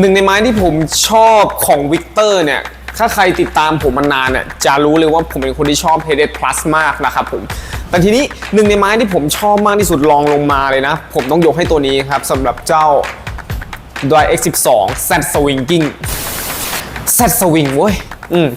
หนึ่งในไม้ที่ผมชอบของวิกเตอร์เนี่ยถ้าใครติดตามผมมานานเนี่ยจะรู้เลยว่าผมเป็นคนที่ชอบ h e a d e d Plus มากนะครับผมแต่ทีนี้หนึ่งในไม้ที่ผมชอบมากที่สุดลองลงมาเลยนะ ผมต้องยกให้ตัวนี้ครับสำหรับเจ้า d y X12 Z Swinging Z Swing เว้ยอืม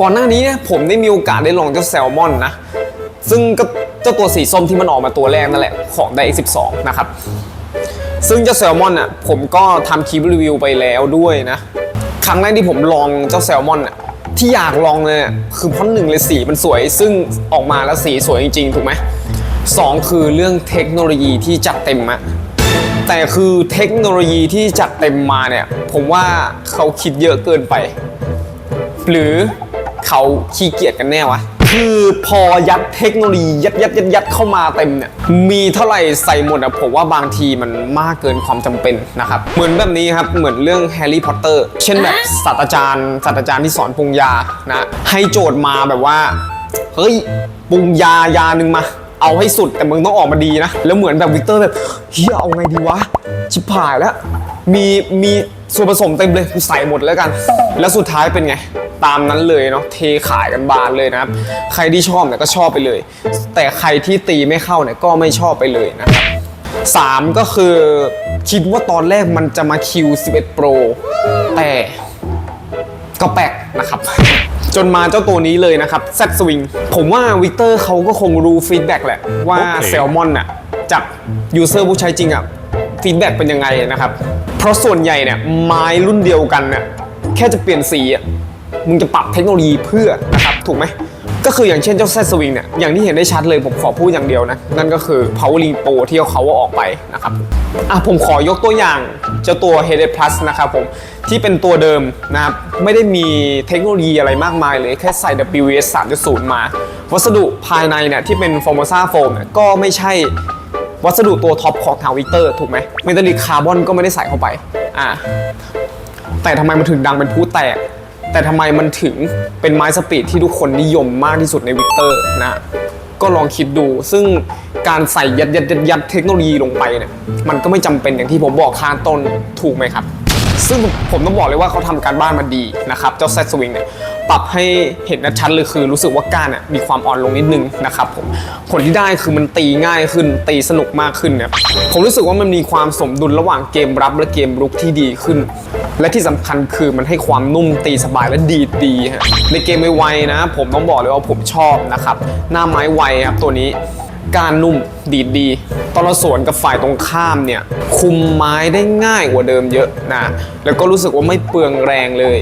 ก่อนหน้านี้เนี่ยผมได้มีโอกาสได้ลองเจ้าแซลมอนนะ ซึ่งก็เจ้าตัวสีส้มที่มันออกมาตัวแรกนั่นแหละของได X12 นะครับ ซึ่งเจ้าแซลมอนอะผมก็ทำคลิปรีวิวไปแล้วด้วยนะ ครั้งแรกที่ผมลองเจ้าแซลมอนอะที่อยากลองเลยคือเพราะหนึ่งเลยสีมันสวย ซึ่งออกมาแล้วสีสวยจริงๆ ถูกไหมสองคือเรื่องเทคโนโลยีที่จัดเต็มอะแต่คือเทคโนโลยีที่จัดเต็มมาเนี่ย ผมว่าเขาคิดเยอะเกินไป หรือ เขาขี้เกียจกันแน่วะ คือพอยัดเทคโนโลยียัดยัดยัดยัดเข้ามาเต็มเนี่ย มีเท่าไหร่ใส่หมดอะผมว่าบางทีมันมากเกินความจำเป็นนะครับ เหมือนแบบนี้ครับ เหมือนเรื่องแฮร์รี่พอตเตอร์ เช่นแบบศาสตราจารย์ศาสตราจารย์ที่สอนปรุงยานะ ให้โจทย์มาแบบว่า เฮ้ยปรุงยายาหนึ่งมาเอาให้สุดแต่มึงต้องออกมาดีนะ แล้วเหมือนแบบวิกเตอร์แบบเฮียเอาไงดีวะชิบหายแล้ว มีมี ส่วนผสมเต็มเลยกูใส่หมดแล้วกัน แล้วสุดท้ายเป็นไง ตามนั้นเลยเนาะเทขายกันบานเลยนะครับ ใครที่ชอบเนี่ยก็ชอบไปเลย แต่ใครที่ตีไม่เข้าเนี่ยก็ไม่ชอบไปเลยนะครับสามก็คือคิดว่าตอนแรกมันจะมา Q11 Pro แต่ก็แปลกนะครับ จนมาเจ้าตัวนี้เลยนะครับ Z Swing ผมว่าวิกเตอร์เขาก็คงรู้ฟีดแบ็กแหละ ว่าโอเคแซลมอนน่ะจากยูเซอร์ผู้ใช้จริงอะ ฟีดแบ็กเป็นยังไงนะครับ เพราะส่วนใหญ่เนี่ยไม้รุ่นเดียวกันเนี่ยแค่จะเปลี่ยนสีอะมึงจะปรับเทคโนโลยีเพื่อนะครับถูกไหมก็คืออย่างเช่นเจ้า Z Swing เนี่ยอย่างที่เห็นได้ชัดเลยผมขอพูดอย่างเดียวนะ นั่นก็คือ powering Pro ที่เขาเอาออกไปนะครับอะผมขอยกตัวอย่างเจ้าตัว h e a d Plus นะครับผมที่เป็นตัวเดิมนะครับไม่ได้มีเทคโนโลยีอะไรมากมายเลย แค่ใส่ WS 3.0 มา วัสดุภายในเนี่ยที่เป็น Formosa Foam เนี่ยก็ไม่ใช่ วัสดุตัวท็อปของทางวิกเตอร์ถูกไหมเมทัลลิกคาร์บอนก็ไม่ได้ใส่เข้าไปอ่าแต่ทำไมมันถึงดังเป็นผู้แตก แต่ทำไมมันถึงเป็นไม้สปีดที่ทุกคนนิยมมากที่สุดในวิกเตอร์นะก็ลองคิดดู ซึ่งการใส่ยัดยัดยัดยัดเทคโนโลยีลงไปเนี่ย มันก็ไม่จำเป็นอย่างที่ผมบอกข้างต้นถูกไหมครับ ซึ่งผมต้องบอกเลยว่าเขาทำการบ้านมาดีนะครับ เจ้า Z Swing เนี่ย ปรับให้เห็นชัดเลยคือรู้สึกว่าก้านเนี่ยมีความอ่อนลงนิดนึงนะครับผมผลที่ได้คือมันตีง่ายขึ้นตีสนุกมากขึ้นเนี่ยผมรู้สึกว่ามันมีความสมดุลระหว่างเกมรับและเกมรุกที่ดีขึ้น และที่สำคัญคือมันให้ความนุ่มตีสบายและดีดดีฮะในเกมไวๆนะ ผมต้องบอกเลยว่าผมชอบนะครับหน้าไม้ไวครับตัวนี้ก้ารนุ่มดีดดีตอนเราสวนกับฝ่ายตรงข้ามเนี่ยคุมไม้ได้ง่ายกว่าเดิมเยอะนะแล้วก็รู้สึกว่าไม่เปลืองแรงเลย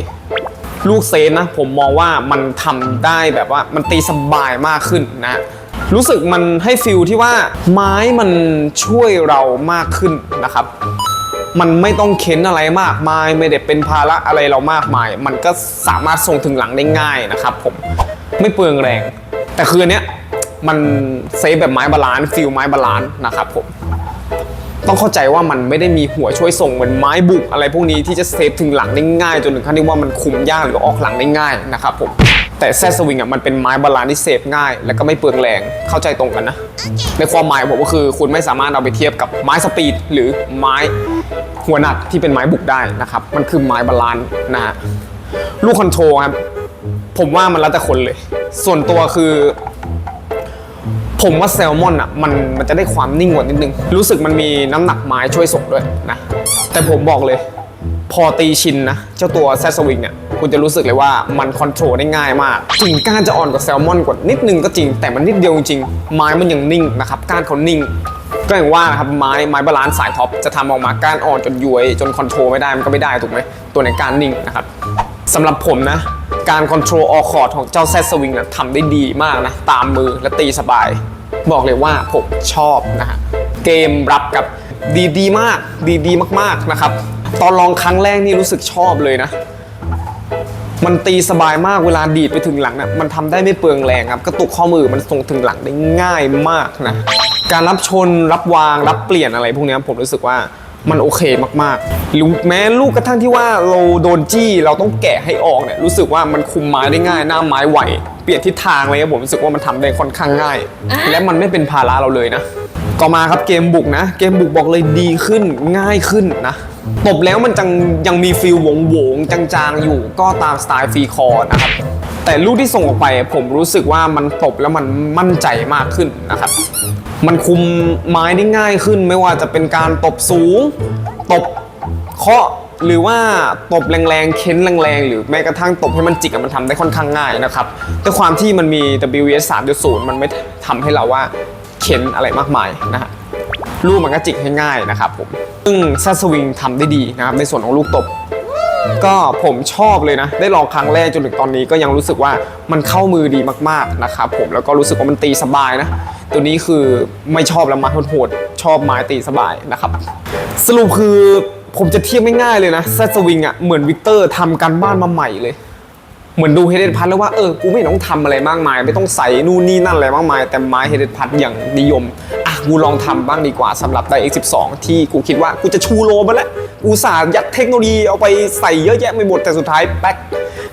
ลูกเซฟนะผมมองว่ามันทำได้แบบว่ามันตีสบายมากขึ้นนะ รู้สึกมันให้ฟิลที่ว่าไม้มันช่วยเรามากขึ้นนะครับ มันไม่ต้องเค้นอะไรมากมาย ไม่ได้เป็นภาระอะไรเรามากมาย มันก็สามารถส่งถึงหลังได้ง่ายนะครับผมไม่เปลืองแรง แต่คืนนี้มันเซฟแบบไม้บาลานซ์ฟิลไม้บาลานซ์นะครับผม ต้องเข้าใจว่ามันไม่ได้มีหัวช่วยส่งเหมือนไม้บุกอะไรพวกนี้ที่จะเซฟถึงหลังได้ง่ายจนถึงขั้นที่ว่ามันคุมยากหรือออกหลังได้ง่ายนะครับผมแต่แซสวิงอะมันเป็นไม้บาลานที่เซฟง่าย แล้วก็ไม่เปลืองแรงเข้าใจตรงกันนะ ในความหมายผมก็คือคุณไม่สามารถเอาไปเทียบกับไม้สปีดหรือไม้หัวหนักที่เป็นไม้บุกได้นะครับ มันคือไม้บาลานนะฮะลูกคอนโทรลครับผมว่ามันแล้วแต่คนเลย ส่วนตัวคือ ผมว่าแซลมอนอะมันมันจะได้ความนิ่งกว่านิดนึง รู้สึกมันมีน้ำหนักไม้ช่วยส่งด้วยนะ แต่ผมบอกเลย พอตีชินนะ เจ้าตัวแซสวิงเนี่ยคุณจะรู้สึกเลยว่ามันคอนโทรลได้ง่ายมากจริงก้านจะอ่อนกว่าแซลมอนกว่านิดนึงก็จริงแต่มันนิดเดียวจริงไม้มันยังนิ่งนะครับก้านเขานิ่ง ก็อย่างว่านะครับไม้ไม้บาลานซ์สายท็อปจะทำออกมาก้านอ่อนจนย้วยจนคอนโทรลไม่ได้มันก็ไม่ได้ถูกไหมตัวไหนก้านนิ่งนะครับสำหรับผมนะ การคอนโทรลออคอร์ดของเจ้าแซสวิงน่ะทำได้ดีมากนะ ตามมือและตีสบาย บอกเลยว่าผมชอบนะฮะ เกมรับกับดีดีมากดีดีมากๆนะครับ ตอนลองครั้งแรกนี่รู้สึกชอบเลยนะ มันตีสบายมากเวลาดีดไปถึงหลังนะมันทำได้ไม่เปลืองแรงครับกระตุกข้อมือมันส่งถึงหลังได้ง่ายมากนะ การรับชนรับวางรับเปลี่ยนอะไรพวกนี้ผมรู้สึกว่า มันโอเคมากๆหรือแม้ลูกกระทั่งที่ว่าเราโดนจี้เราต้องแกะให้ออกเนี่ยรู้สึกว่ามันคุมไม้ได้ง่าย หน้าไม้ไหว เปลี่ยนทิศทางอะไรเงี้ยผมรู้สึกว่ามันทำได้ค่อนข้างง่าย และมันไม่เป็นภาระเราเลยนะ ต่อมาครับเกมบุกนะ เกมบุกบอกเลยดีขึ้นง่ายขึ้นนะ ตบแล้วมันจังยังมีฟิลวงโวงจางๆ อยู่ก็ตามสไตล์ฟรีคอร์นะครับ แต่ลูกที่ส่งออกไปผมรู้สึกว่ามันตบแล้วมันมั่นใจมากขึ้นนะครับ มันคุมไม้ได้ง่ายขึ้น ไม่ว่าจะเป็นการตบสูง ตบเคาะหรือว่าตบแรงๆ เค้นแรงๆ หรือแม้กระทั่งตบให้มันจิกมันทำได้ค่อนข้างง่ายนะครับแต่ความที่มันมี WS 3.0 มันไม่ทำให้เราว่าเค้นอะไรมากมายนะฮะ ลูกมันก็จิกให้ง่ายนะครับผมซึ่งซัสวิงทำได้ดีนะครับในส่วนของลูกตบ ก็ผมชอบเลยนะ ได้ลองครั้งแรกจนถึงตอนนี้ก็ยังรู้สึกว่ามันเข้ามือดีมากๆนะครับผมแล้วก็รู้สึกว่ามันตีสบายนะ ตัวนี้คือไม่ชอบแล้วไม้โหดชอบไม้ตีสบายนะครับ สรุปคือผมจะเทียบไม่ง่ายเลยนะซัสวิงอะเหมือนวิกเตอร์ทำการบ้านมาใหม่เลยเหมือนดูเฮเดนพัทแล้วว่าเออ กูไม่ต้องทำอะไรมากมาย ไม่ต้องใส่นู่นนี่นั่นอะไรมากมาย แต่ไม้เฮเดนพัทอย่างนิยม กูลองทำบ้างดีกว่าสำหรับได X12 ที่กูคิดว่ากูจะชูโรมาแล้วกูสาห์ยัดเทคโนโลยีเอาไปใส่เยอะแยะไปหมดแต่สุดท้ายแป๊ก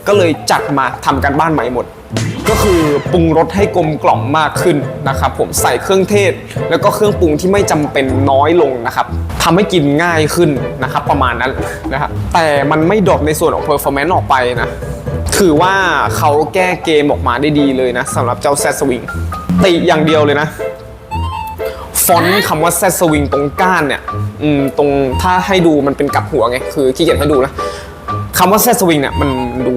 ก็เลยจัดมาทำกันบ้านใหม่หมด ก็คือปรุงรสให้กลมกล่อมมากขึ้นนะครับผมใส่เครื่องเทศ แล้วก็เครื่องปรุงที่ไม่จำเป็นน้อยลงนะครับทำให้กินง่ายขึ้นนะครับประมาณนั้นนะครับแต่มันไม่ดรอปในส่วนของ performance ออกไปนะถือว่าเขาแก้เกมออกมาได้ดีเลยนะสำหรับเจ้าแซดสวิงติอย่างเดียวเลยนะ ฟอนต์คำว่าแซสวิงตรงก้านเนี่ยอืมตรงถ้าให้ดูมันเป็นกลับหัวไง คือขี้เกียจให้ดูนะคำว่าแซสวิงเนี่ยมันดู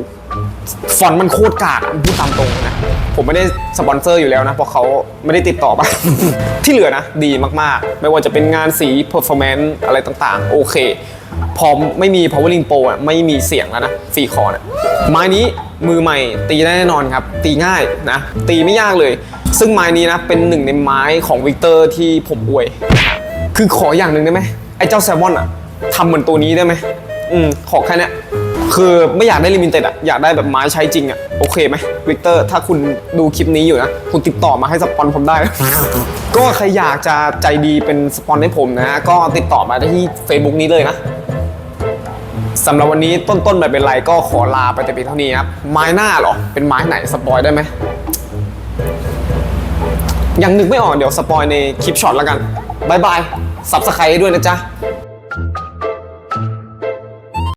ฟอนต์มันโคตรกากพูดตามตรงนะ ผมไม่ได้สปอนเซอร์อยู่แล้วนะ เพราะเขาไม่ได้ติดต่อมา ที่เหลือนะ ดีมากๆ ไม่ว่าจะเป็นงานสี performance อะไรต่างๆ โอเค พอไม่มี powering pro อะไม่มีเสียงแล้วนะฟรีคอร์ดไม้นี้มือใหม่ตีได้แน่นอนครับ ตีง่ายนะ ตีไม่ยากเลย ซึ่งไม้นี้นะเป็นหนึ่งในไม้ของวิกเตอร์ที่ผมอวยนะครับคือขออย่างหนึ่งได้ไหมไอ้เจ้าแซลมอนอะทำเหมือนตัวนี้ได้ไหมอืมขอแค่เนี้ยคือไม่อยากได้ลิมิเต็ดอะอยากได้แบบไม้ใช้จริงอะโอเคไหมวิกเตอร์ถ้าคุณดูคลิปนี้อยู่นะ คุณติดต่อมาให้สปอนผมได้ ก็ใครอยากจะใจดีเป็นสปอนให้ผมนะ ก็ติดต่อมาได้ที่ Facebook นี้เลยนะสำหรับวันนี้ต้นๆไม่เป็นไรก็ขอลาไปแต่เพียงเท่านี้ครับไม้หน้าเหรอ เป็นไม้ไหนสปอยได้ไหม ยังนึกไม่ออกเดี๋ยวสปอยในคลิปช็อตแล้วกันบายบายสับสไครด้วยนะจ๊ะ